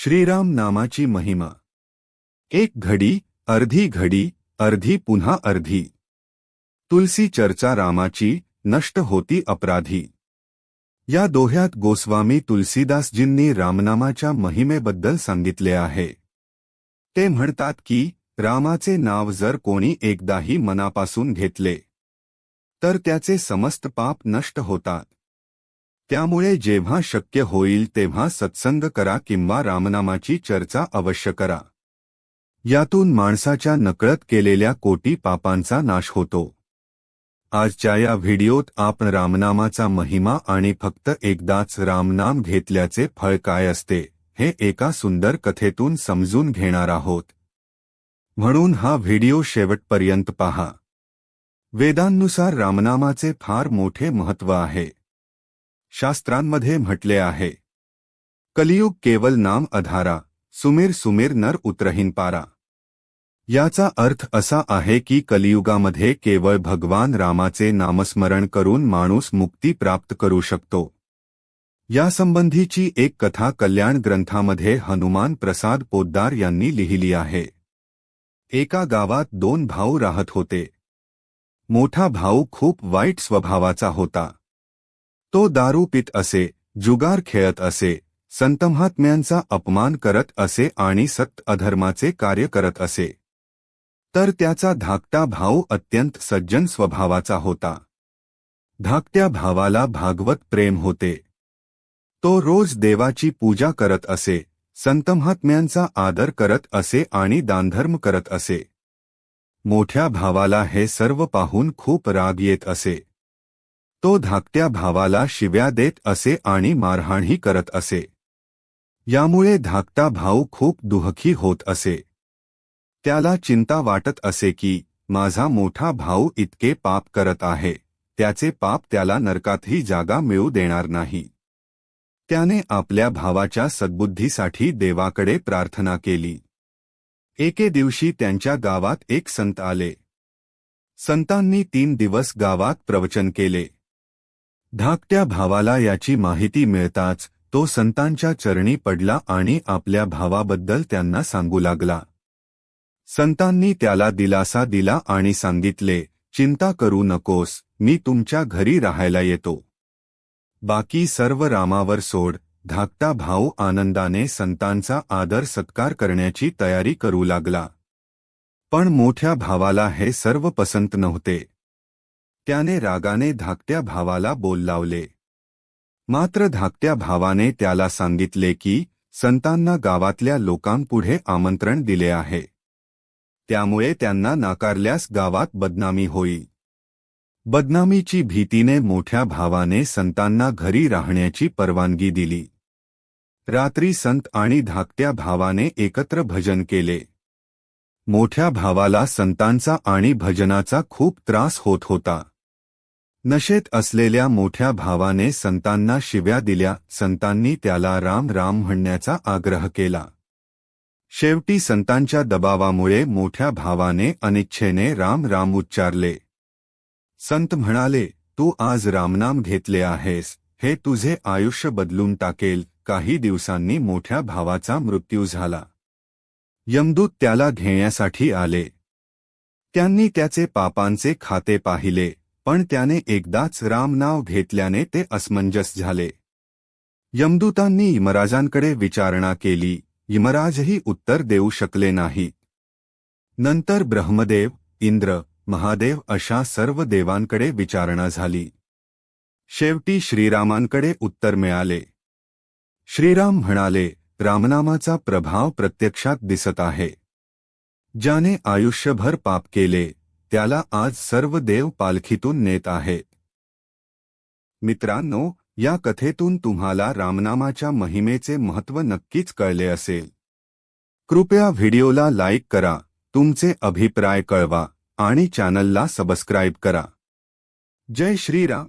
श्रीराम नामाची महिमा. एक घडी, अर्धी घडी, अर्धी पुन्हा अर्धी. तुलसी चर्चा रामाची, नष्ट होती अपराधी. या दोह्यात गोस्वामी तुलसीदासजींनी रामनामाच्या महिमेबद्दल सांगितले आहे. ते म्हणतात की, रामाचे नाव जर कोणी एकदाही मनापासून घेतले, तर त्याचे समस्त पाप नष्ट होतात. त्यामुळे जेव्हा शक्य होईल तेव्हा सत्संग करा किंवा रामनामाची चर्चा अवश्य करा. यातून माणसाच्या नकळत केलेल्या कोटी पापांचा नाश होतो. आजच्या या व्हिडिओत आपण रामनामाचा महिमा आणि फक्त एकदाच रामनाम घेतल्याचे फळ काय असते हे एका सुंदर कथेतून समजून घेणार आहोत. म्हणून हा व्हिडिओ शेवटपर्यंत पहा. वेदांनुसार रामनामाचे फार मोठे महत्त्व आहे. शास्त्रांमध्ये म्हटले आहे. कलियुग केवल नाम अधारा सुमीर सुमीर नर उतरहीन पारा. याचा अर्थ असा आहे की कलियुगामध्ये केवळ भगवान रामाचे नामस्मरण करून माणूस मुक्ती प्राप्त करू शकतो. यासंबंधीची एक कथा कल्याण ग्रंथामध्ये हनुमान प्रसाद पोद्दार यांनी लिहिली आहे. एका गावात दोन भाऊ राहत होते. मोठा भाऊ खूप वाईट स्वभावाचा होता. तो दारू पित असे जुगार खेळत असे संतमहात्म्यांचा अपमान करत असे आणि सक्त अधर्माचे कार्य करत असे. तर त्याचा धाकटा भाऊ अत्यंत सज्जन स्वभावाचा होता. धाकट्या भावाला भागवत प्रेम होते. तो रोज देवाची पूजा करत असे संतमहात्म्यांचा आदर करत असे आणि दानधर्म करत असे. मोठ्या भावाला हे सर्व पाहून खूप राग येत असे. तो धाकट्या भावाला शिव्या देत असे आणि मारहाणही करत असे. यामुळे धाकटा भाऊ खूप दुःखी होत असे. त्याला चिंता वाटत असे की, माझा मोठा भाऊ इतके पाप करत आहे, त्याचे पाप त्याला नरकातही जागा मिळू देणार नाही. त्याने आपल्या भावाच्या सद्बुद्धीसाठी देवाकडे प्रार्थना केली. एके दिवशी त्यांच्या गावात एक संत आले. संतांनी तीन दिवस गावात प्रवचन केले. धाकट्या भावाला याची माहिती मिळताच तो संतांच्या चरणी पडला आणि आपल्या भावाबद्दल त्यांना सांगू लागला. संतांनी त्याला दिलासा दिला आणि सांगितले चिंता करू नकोस मी तुमच्या घरी राहायला येतो. बाकी सर्व रामावर सोड धाकटा भाऊ आनंदाने संतांचा आदर सत्कार करण्याची तयारी करू लागला. पण मोठ्या भावाला हे सर्व पसंत नव्हते. त्याने रागाने धाकट्या भावाला बोल लावले. मात्र धाकट्या भावाने त्याला सांगितले की संतांना गावातल्या लोकांपुढे आमंत्रण दिले आहे. त्यामुळे त्यांना नाकारल्यास गावात बदनामी होईल. बदनामीची भीतीने मोठ्या भावाने संतांना घरी राहण्याची परवानगी दिली. रात्री संत आणि धाकट्या भावाने एकत्र भजन केले. मोठ्या भावाला संतांचा आणि भजनाचा खूप त्रास होत होता. नशेत असलेल्या मोठ्या भावाने संतांना शिव्या दिल्या. संतांनी त्याला राम राम म्हणण्याचा आग्रह केला. शेवटी संतांच्या दबावामुळे मोठ्या भावाने अनिच्छेने राम राम उच्चारले. संत म्हणाले तू आज रामनाम घेतले आहेस. हे तुझे आयुष्य बदलून टाकेल. काही दिवसांनी मोठ्या भावाचा मृत्यू झाला. यमदूत त्याला घेण्यासाठी आले. त्यांनी त्याचे पापांचे खाते पाहिले. पण त्याने एकदाच रामनाव घेतल्याने ते असमंजस झाले. यमदूतांनी यमराजांकडे विचारणा केली यमराजही उत्तर देऊ शकले नाहीत नंतर ब्रह्मदेव, इंद्र, महादेव अशा सर्व देवांकडे विचारणा झाली. शेवटी श्रीरामांकडे उत्तर मिळाले. श्रीराम म्हणाले, रामनामाचा प्रभाव प्रत्यक्षात दिसत आहे. ज्याने आयुष्यभर पाप केले त्याला आज सर्व देव पालखीतून नेत आहेत मित्रांनो या कथेतून तुम्हाला रामनामाच्या महिमेचे महत्त्व नक्कीच कळले असेल. कृपया व्हिडिओला लाईक करा तुमचे अभिप्राय कळवा आणि चॅनलला सबस्क्राईब करा. जय श्रीराम.